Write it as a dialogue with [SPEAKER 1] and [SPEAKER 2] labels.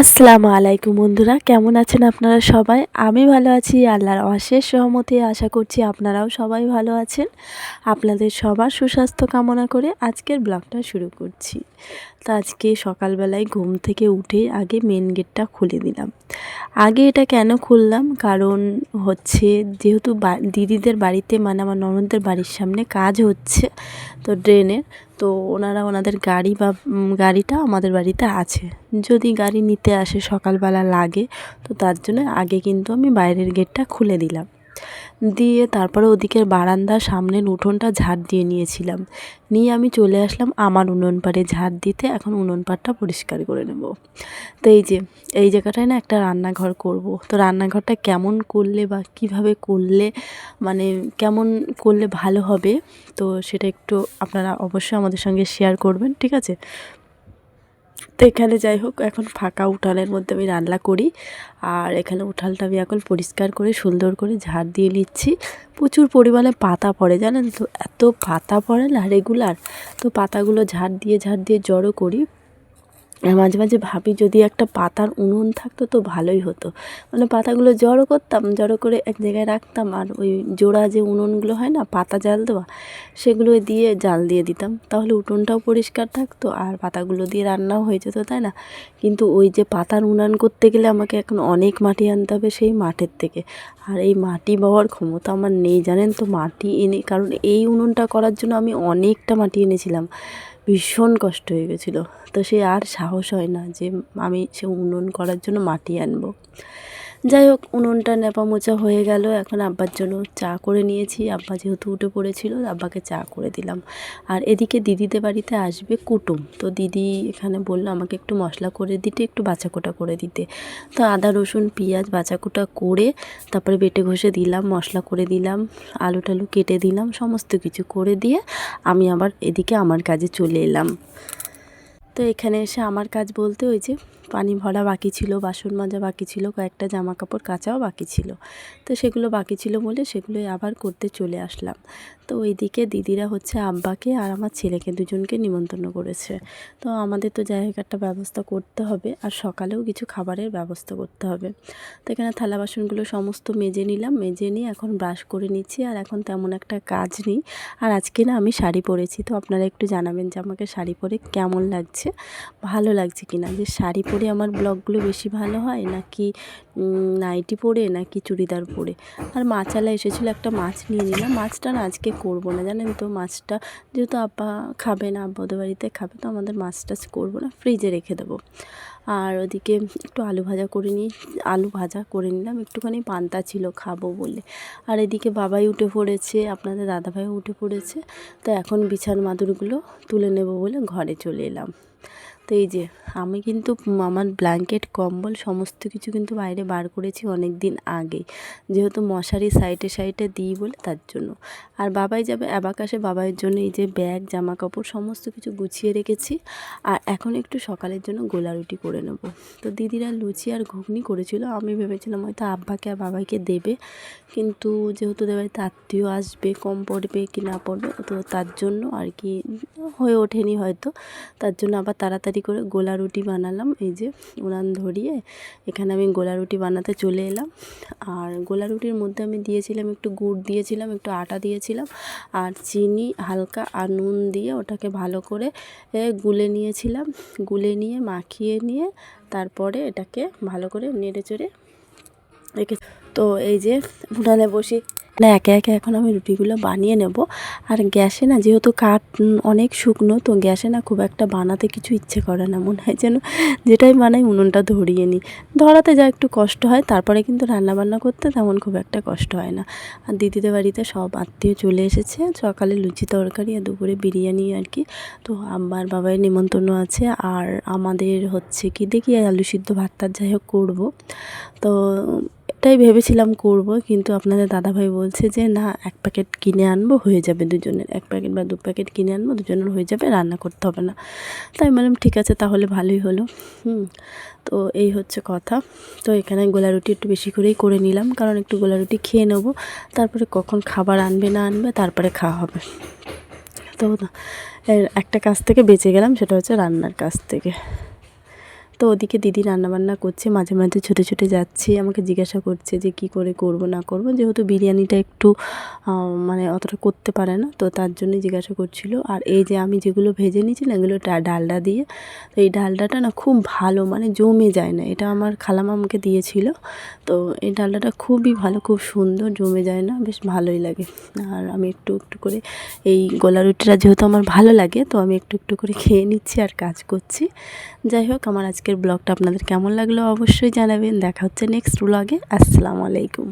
[SPEAKER 1] আসসালামু আলাইকুম বন্ধুরা, কেমন আছেন আপনারা সবাই? আমি ভালো আছি, আল্লাহর অশেষ সহমতে আশা করছি আপনারাও সবাই ভালো আছেন। আপনাদের সবার সুস্বাস্থ্য কামনা করে আজকের ব্লগটা শুরু করছি। তো আজকে সকালবেলায় ঘুম থেকে উঠে আগে মেন গেটটা খুলে দিলাম। আগে এটা কেন খুললাম? কারণ হচ্ছে যেহেতু দিদিদের বাড়িতে মানে আমার ননদদের বাড়ির সামনে কাজ হচ্ছে, তো ড্রেনের তো ওনারা ওনাদের গাড়ি বা গাড়িটা আমাদের বাড়িতে আছে। যদি গাড়ি নিতে আসে সকালবেলা লাগে, তো তার জন্য আগে কিন্তু আমি বাইরের গেটটা খুলে দিলাম। দিয়ে তারপরে ওদিকের বারান্দার সামনের উঠোনটা ঝাড় দিয়ে নিয়েছিলাম। নিয়ে আমি চলে আসলাম আমার উনুন পাড়ে ঝাড় দিতে। এখন উনুন পাড়টা পরিষ্কার করে নেব। তো এই যে, এই জায়গাটায় না একটা রান্নাঘর করব। তো রান্নাঘরটা কেমন করলে বা কীভাবে করলে মানে কেমন করলে ভালো হবে, তো সেটা একটু আপনারা অবশ্যই আমাদের সঙ্গে শেয়ার করবেন, ঠিক আছে? তো এখানে যাই হোক, এখন ফাঁকা উঠালের মধ্যে আমি রান্না করি। আর এখানে উঠালটা আমি এখন পরিষ্কার করে, সুন্দর করে ঝাড় দিয়ে নিচ্ছি। প্রচুর পরিমাণে পাতা পড়ে, জানেন তো? এত পাতা পড়ে না রেগুলার তো পাতাগুলো ঝাড় দিয়ে ঝাড় দিয়ে জড়ো করি। মাঝে মাঝে ভাবি যদি একটা পাতার উনুন থাকতো তো ভালোই হতো। মানে পাতাগুলো জড়ো করতাম, জড়ো করে এক জায়গায় রাখতাম আর ওই জোড়া যে উনুনগুলো হয় না, পাতা জাল দেওয়া, সেগুলো দিয়ে জাল দিয়ে দিতাম। তাহলে উঠোনটাও পরিষ্কার থাকতো আর পাতাগুলো দিয়ে রান্নাও হয়ে যেত, তাই না? কিন্তু ওই যে পাতার উনান করতে গেলে আমাকে এখন অনেক মাটি আনতে হবে সেই মাঠের থেকে। আর এই মাটি পাওয়ার ক্ষমতা আমার নেই, জানেন তো? মাটি এনে, কারণ এই উনুনটা করার জন্য আমি অনেকটা মাটি এনেছিলাম। ভীষণ কষ্ট হয়ে গেছিল। তো সে আর সাহস হয় না যে আমি সে উন্নয়ন করার জন্য মাটি আনব। যাই হোক উনুনটা নেপা মোচা হয়ে গেল। এখন আব্বার জন্য চা করে নিয়েছি। আব্বা যেহেতু উঠে পড়েছিল, আব্বাকে চা করে দিলাম। আর এদিকে দিদিদের বাড়িতে আসবে কুটুম। তো দিদি এখানে বলল, আমাকে একটু মশলা করে দিতে, একটু বাছাকোটা করে দিতে। তো আদা, রসুন, পেঁয়াজ বাছাকোটা করে তারপরে বেটে ঘষে দিলাম, মশলা করে দিলাম, আলু টালু কেটে দিলাম, সমস্ত কিছু করে দিয়ে আমি আবার এদিকে আমার কাজে চলে এলাম। তো এখানে এসে আমার কাজ বলতে ওই যে পানি ভরা বাকি ছিল, বাসন মাজা বাকি ছিল, কয়েকটা জামা কাপড় কাচাও বাকি ছিল। তো সেগুলো বাকি ছিল বলে সেগুলোই আবার করতে চলে আসলাম। তো ওইদিকে দিদিরা হচ্ছে আব্বাকে আর আমার ছেলেকে দুজনকে নিমন্ত্রণ করেছে। তো আমাদের তো একটা ব্যবস্থা করতে হবে আর সকালেও কিছু খাবারের ব্যবস্থা করতে হবে। তো এখানে থালা বাসনগুলো সমস্ত মেজে নিলাম, মেজে নিয়ে এখন ব্রাশ করে নিচ্ছি আর এখন তেমন একটা কাজ নেই। আর আজকে না আমি শাড়ি পরেছি, তো আপনারা একটু জানাবেন যে আমাকে শাড়ি পরে কেমন লাগছে, ভালো লাগছে কি না যে শাড়ি পরে আমার ব্লগগুলো বেশি ভালো হয় নাকি নাইটি পরে নাকি চুড়িদার পরে? আর মাছালা এসেছিল একটা মাছ নিয়ে নিলাম। মাছটা না আজকে করব না, জানেন তো? মাছটা যেহেতু আব্বা খাবে না আব্বা ওদের বাড়িতে খাবে, তো আমাদের মাছ টাছ করব না ফ্রিজে রেখে দেবো। আর ওদিকে একটু আলু ভাজা করে নিই আলু ভাজা করে নিলাম, একটুখানি পান্তা ছিল, খাব বলে। আর এদিকে বাবাই উঠে পড়েছে, আপনাদের দাদাভাইও উঠে পড়েছে, তো এখন বিছান মাদুরগুলো তুলে নেব বলে ঘরে চলে এলাম। তো এই যে, আমি কিন্তু আমার ব্ল্যাঙ্কেট কম্বল সমস্ত কিছু কিন্তু বাইরে বার করেছি অনেক দিন আগে। যেহেতু মশারি সাইডে সাইডে দিই বলে তার জন্য। আর বাবাই যাবে অ্যাবাকাশে বাবাইয়ের জন্য এই যে ব্যাগ জামা কাপড় সমস্ত কিছু গুছিয়ে রেখেছি। আর এখন একটু সকালের জন্য গোলা রুটি করে নেব। তো দিদিরা লুচি আর ঘুগনি করেছিল। আমি ভেবেছিলাম হয়তো আব্বাকে আর বাবাইকে দেবে। কিন্তু যেহেতু ওদের বাড়িতে আত্মীয় আসবে, কম পড়বে কি না পড়বে, তো তার জন্য আর কি, হয়ে ওঠেনি হয়তো। তার জন্য আবার তাড়াতাড়ি করে গোলা রুটি বানালাম। এই যে উড়ান ধরিয়ে এখানে আমি গোলা রুটি বানাতে চলে এলাম। আর গোলা রুটির মধ্যে আমি দিয়েছিলাম একটু গুড়, দিয়েছিলাম একটু আটা দিয়েছিলাম আর চিনি হালকা আর নুন দিয়ে ওটাকে ভালো করে গুলে নিয়েছিলাম। গুলে নিয়ে, মাখিয়ে নিয়ে তারপরে এটাকে ভালো করে নেড়ে চড়ে রেখে তো এই যে উঠানে বসি, না, একে একে এখন আমি রুটিগুলো বানিয়ে নেব। আর গ্যাসে না যেহেতু কাঠ অনেক শুকনো, তো গ্যাসে না খুব একটা বানাতে কিছু ইচ্ছে করে না। মনে হয় যেন যেটাই বানাই উনুনটা ধরিয়ে নিই। ধরাতে যা একটু কষ্ট হয়, তারপরে কিন্তু রান্না বান্না করতে তেমন খুব একটা কষ্ট হয় না। আর দিদিদের বাড়িতে সব আত্মীয় চলে এসেছে, সকালে লুচি তরকারি আর দুপুরে বিরিয়ানি আর কি। তো আমার বাবাইয়ের নিমন্ত্রণ আছে, আর আমাদের হচ্ছে কি, দেখি আলু সিদ্ধ ভাত টাত যাই হোক করব। তো এটাই ভেবেছিলাম করব, কিন্তু আপনাদের দাদাভাই বলছে যে, না, এক প্যাকেট কিনে আনব, হয়ে যাবে দুজনের। এক প্যাকেট বা দু প্যাকেট কিনে আনব, দুজনের হয়ে যাবে, রান্না করতে হবে না। তাই বললাম, ঠিক আছে, তাহলে ভালোই হলো। হুম, তো এই হচ্ছে কথা। তো এখানে গোলা রুটি একটু বেশি করেই করে নিলাম, কারণ একটু গোলা রুটি খেয়ে নেব। তারপরে কখন খাবার আনবে, না আনবে, তারপরে খাওয়া হবে। তো একটা কাজ থেকে বেঁচে গেলাম, সেটা হচ্ছে রান্নার কাজ থেকে। তো ওদিকে দিদি রান্নাবান্না করছে, মাঝে মাঝে ছুটে ছুটে যাচ্ছে, আমাকে জিজ্ঞাসা করছে যে কি করে করব, না করব। যেহেতু বিরিয়ানিটা একটু মানে অতটা করতে পারে না, তো তার জন্য জিজ্ঞাসা করছিল। আর এই যে আমি যেগুলো ভেজে নিয়েছি না এগুলো ডালডা দিয়ে, তো এই ডালডাটা না খুব ভালো মানে জমে যায় না। এটা আমার খালামা আমাকে দিয়েছিল, তো এই ডালডাটা খুবই ভালো, খুব সুন্দর, জমে যায় না, বেশ ভালোই লাগে। আর আমি একটু একটু করে এই গোলা রুটিটা যেহেতু আমার ভালো লাগে, তো আমি একটু একটু করে খেয়ে নিচ্ছি আর কাজ করছি। যাই হোক, আমার আজকের ব্লগটা আপনাদের কেমন লাগল অবশ্যই জানাবেন। দেখা হচ্ছে নেক্সট ব্লগে আসসালামু আলাইকুম।